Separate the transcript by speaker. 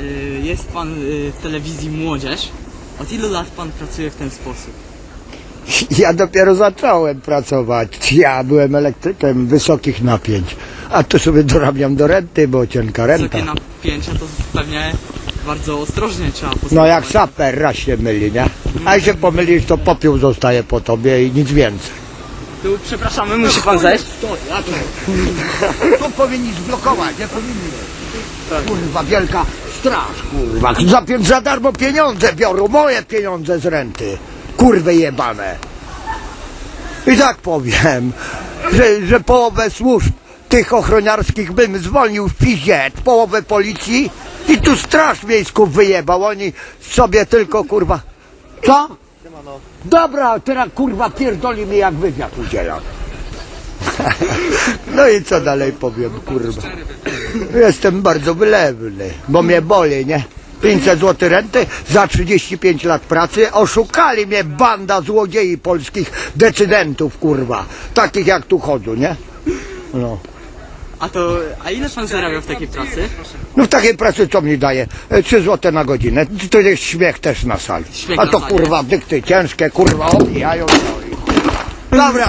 Speaker 1: y, jest pan y, w telewizji Młodzież. Od ilu lat pan pracuje w ten sposób?
Speaker 2: Ja dopiero zacząłem pracować. Ja byłem elektrykiem wysokich napięć. A tu sobie dorabiam do renty, bo cienka renta.
Speaker 1: Wysokie napięcia to pewnie bardzo ostrożnie trzeba
Speaker 2: No
Speaker 1: postępować.
Speaker 2: jak saper raz się myli, nie? A jak się pomylisz, to popiół zostaje po tobie i nic więcej.
Speaker 1: Tu przepraszamy, musi pan zejść.
Speaker 2: To powinni zblokować, nie powinni. Kurwa, wielka straż, kurwa. Za, za darmo pieniądze biorą, moje pieniądze z renty. Kurwy jebane. I tak powiem, że, że połowę służb tych ochroniarskich bym zwolnił w pizie, połowę policji i tu straż miejską wyjebał. Oni sobie tylko, kurwa... Co? Dobra, teraz kurwa pierdoli mi jak wywiad udzielam. No i co dalej powiem, kurwa. Jestem bardzo wylewny, bo mnie boli, nie? 500 zł renty za 35 lat pracy. Oszukali mnie banda złodziei polskich decydentów, kurwa. Takich jak tu chodzą, nie? No.
Speaker 1: A to, a ile pan zarabia w takiej pracy?
Speaker 2: No w takiej pracy co mi daje? E, 3 zł na godzinę. To jest śmiech też na sali.
Speaker 1: Śmiech
Speaker 2: A
Speaker 1: na
Speaker 2: to
Speaker 1: sali.
Speaker 2: kurwa dykty ciężkie, kurwa obijają. No i... Dobra.